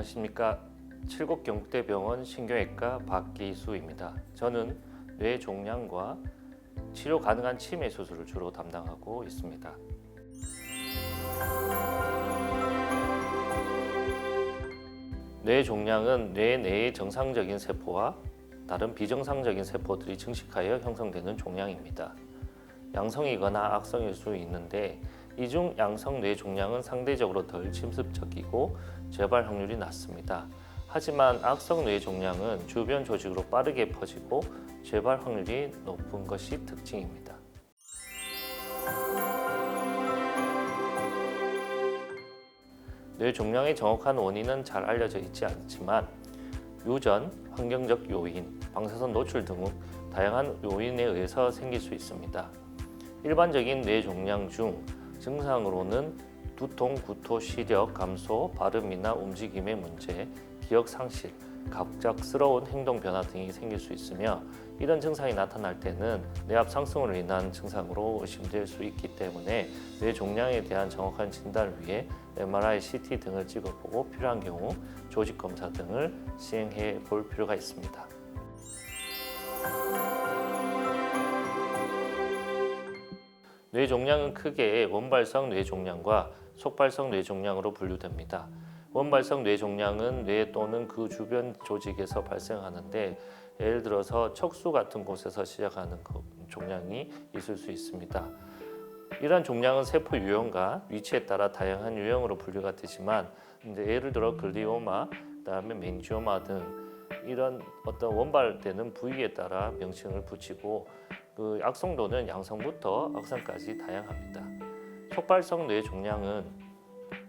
안녕하십니까. 칠곡경북대병원 신경외과 박기수입니다. 저는 뇌 종양과 치료 가능한 치매 수술을 주로 담당하고 있습니다. 뇌 종양은 뇌 내의 정상적인 세포와 다른 비정상적인 세포들이 증식하여 형성되는 종양입니다. 양성이거나 악성일 수 있는데 이중 양성 뇌 종양은 상대적으로 덜 침습적이고 재발 확률이 낮습니다. 하지만 악성 뇌 종양은 주변 조직으로 빠르게 퍼지고 재발 확률이 높은 것이 특징입니다. 뇌 종양의 정확한 원인은 잘 알려져 있지 않지만 유전, 환경적 요인, 방사선 노출 등 다양한 요인에 의해서 생길 수 있습니다. 일반적인 뇌 종양 중 증상으로는 두통, 구토, 시력 감소, 발음이나 움직임의 문제, 기억 상실, 갑작스러운 행동 변화 등이 생길 수 있으며 이런 증상이 나타날 때는 뇌압 상승으로 인한 증상으로 의심될 수 있기 때문에 뇌 종양에 대한 정확한 진단을 위해 MRI, CT 등을 찍어보고 필요한 경우 조직 검사 등을 시행해 볼 필요가 있습니다. 뇌 종양은 크게 원발성 뇌 종양과 속발성 뇌 종양으로 분류됩니다. 원발성 뇌 종양은 뇌 또는 그 주변 조직에서 발생하는데 예를 들어서 척수 같은 곳에서 시작하는 그 종양이 있을 수 있습니다. 이러한 종양은 세포 유형과 위치에 따라 다양한 유형으로 분류가 되지만 이제 예를 들어 글리오마, 그다음에 맹지오마 등 이런 어떤 원발되는 부위에 따라 명칭을 붙이고 그 악성도는 양성부터 악성까지 다양합니다. 속발성 뇌 종양은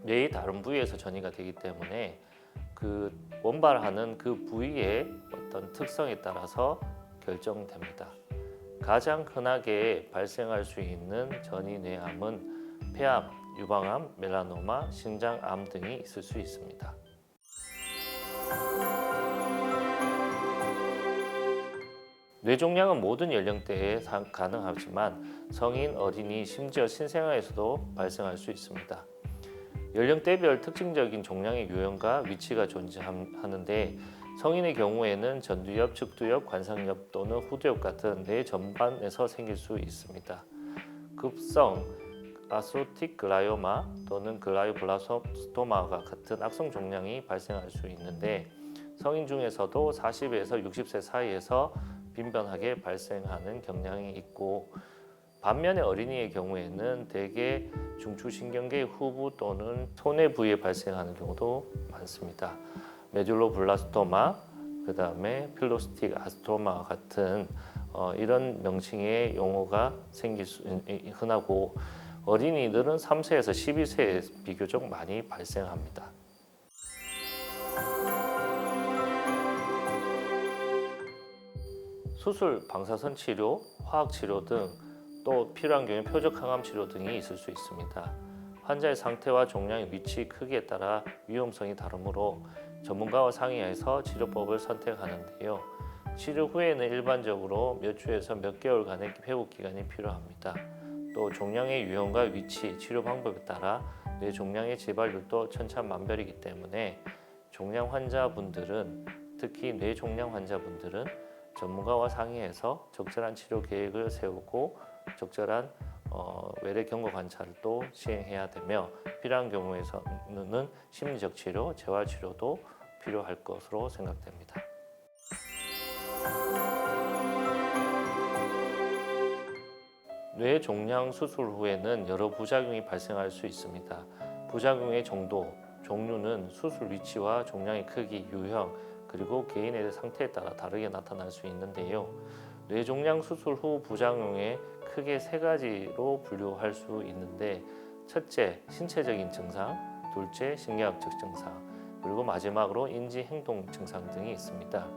뇌의 다른 부위에서 전이가 되기 때문에 그 원발하는 그 부위의 어떤 특성에 따라서 결정됩니다. 가장 흔하게 발생할 수 있는 전이 뇌암은 폐암, 유방암, 멜라노마, 신장암 등이 있을 수 있습니다. 뇌종양은 모든 연령대에 사- 가능하지만 성인, 어린이, 심지어 신생아에서도 발생할 수 있습니다. 연령대별 특징적인 종양의 유형과 위치가 존재하는데 성인의 경우에는 전두엽, 측두엽, 관상엽 또는 후두엽 같은 뇌 전반에서 생길 수 있습니다. 급성 아소틱 글라이오마 또는 글라이오블라스토마가 같은 악성 종양이 발생할 수 있는데 성인 중에서도 40에서 60세 사이에서 빈번하게 발생하는 경향이 있고 반면에 어린이의 경우에는 대개 중추신경계 후부 또는 손의 부위에 발생하는 경우도 많습니다. 메듈로블라스토마, 그 다음에 필로스틱 아스토마 같은 어, 이런 명칭의 용어가 생길 수 흔하고 어린이들은 3세에서 12세에 비교적 많이 발생합니다. 수술, 방사선 치료, 화학 치료 등 또 필요한 경우에 표적 항암 치료 등이 있을 수 있습니다. 환자의 상태와 종양의 위치, 크기에 따라 위험성이 다르므로 전문가와 상의해서 치료법을 선택하는데요. 치료 후에는 일반적으로 몇 주에서 몇 개월간의 회복 기간이 필요합니다. 또 종양의 유형과 위치, 치료 방법에 따라 뇌 종양의 재발률도 천차만별이기 때문에 종양 환자분들은 특히 뇌 종양 환자분들은 전문가와 상의해서 적절한 치료 계획을 세우고 적절한 어, 외래 경과 관찰을 또 시행해야 되며 필요한 경우에서는 심리적 치료, 재활 치료도 필요할 것으로 생각됩니다. 뇌 종양 수술 후에는 여러 부작용이 발생할 수 있습니다. 부작용의 정도, 종류는 수술 위치와 종양의 크기, 유형, 그리고 개인의 상태에 따라 다르게 나타날 수 있는데요. 뇌종양 수술 후 부작용에 크게 세 가지로 분류할 수 있는데 첫째, 신체적인 증상, 둘째, 신경학적 증상, 그리고 마지막으로 인지 행동 증상 등이 있습니다.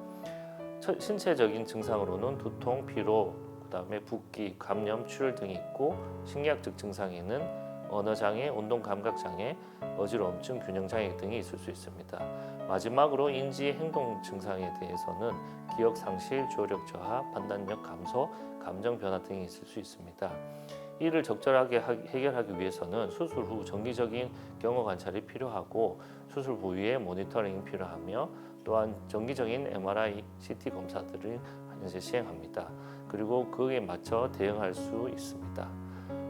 첫, 신체적인 증상으로는 두통, 피로, 그다음에 붓기, 감염, 출혈 등이 있고 신경학적 증상에는 언어 장애, 운동 감각 장애, 어지러움증, 균형 장애 등이 있을 수 있습니다. 마지막으로 인지 행동 증상에 대해서는 기억 상실, 주어력 저하, 판단력 감소, 감정 변화 등이 있을 수 있습니다. 이를 적절하게 하- 해결하기 위해서는 수술 후 정기적인 경호 관찰이 필요하고 수술 부위의 모니터링이 필요하며 또한 정기적인 MRI, CT 검사들을 이제 시행합니다. 그리고 그에 맞춰 대응할 수 있습니다.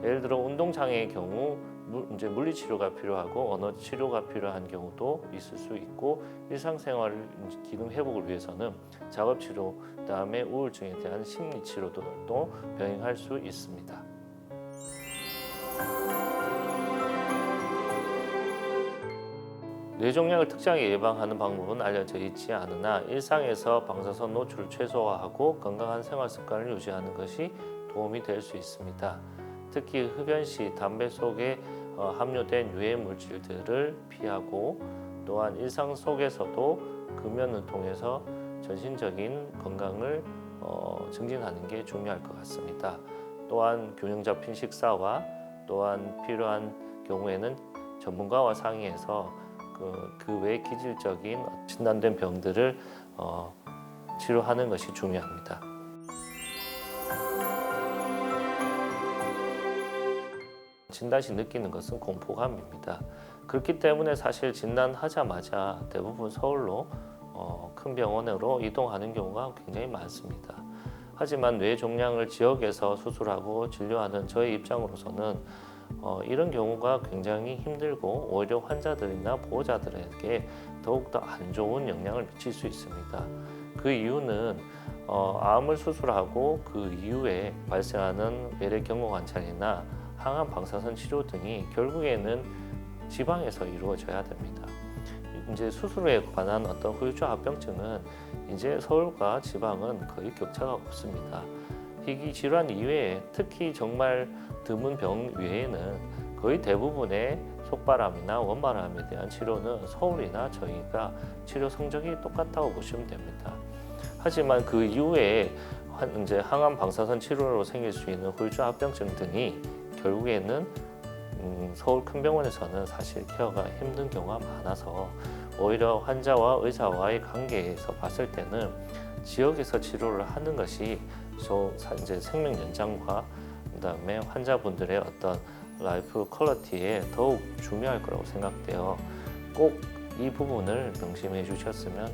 예를 들어 운동 장애의 경우 물, 이제 물리 치료가 필요하고 언어 치료가 필요한 경우도 있을 수 있고 일상생활 기능 회복을 위해서는 작업 치료, 그다음에 우울증에 대한 심리 치료도 또 병행할 수 있습니다. 뇌종양을 특정하게 예방하는 방법은 알려져 있지 않으나 일상에서 방사선 노출을 최소화하고 건강한 생활 습관을 유지하는 것이 도움이 될 수 있습니다. 특히 흡연 시 담배 속에 어, 함유된 유해 물질들을 피하고 또한 일상 속에서도 금연을 통해서 전신적인 건강을 어, 증진하는 게 중요할 것 같습니다. 또한 균형 잡힌 식사와 또한 필요한 경우에는 전문가와 상의해서 그, 그외 기질적인 진단된 병들을 어, 치료하는 것이 중요합니다. 진단 시 느끼는 것은 공포감입니다. 그렇기 때문에 사실 진단하자마자 대부분 서울로 어, 큰 병원으로 이동하는 경우가 굉장히 많습니다. 하지만 뇌 종양을 지역에서 수술하고 진료하는 저의 입장으로서는 어, 이런 경우가 굉장히 힘들고 오히려 환자들이나 보호자들에게 더욱더 안 좋은 영향을 미칠 수 있습니다. 그 이유는 어, 암을 수술하고 그 이후에 발생하는 외래 경호 관찰이나 항암 방사선 치료 등이 결국에는 지방에서 이루어져야 됩니다. 이제 수술에 관한 어떤 후유증 합병증은 이제 서울과 지방은 거의 격차가 없습니다. 희귀 질환 이외에 특히 정말 드문 병 외에는 거의 대부분의 속바람이나 원바람에 대한 치료는 서울이나 저희가 치료 성적이 똑같다고 보시면 됩니다. 하지만 그 이후에 한- 이제 항암 방사선 치료로 생길 수 있는 후유증 합병증 등이 결국에는 음, 서울 큰 병원에서는 사실 케어가 힘든 경우가 많아서 오히려 환자와 의사와의 관계에서 봤을 때는 지역에서 치료를 하는 것이 저 사- 이제 생명 연장과 그다음에 환자분들의 어떤 라이프 퀄리티에 더욱 중요할 거라고 생각돼요. 꼭 이 부분을 명심해 주셨으면.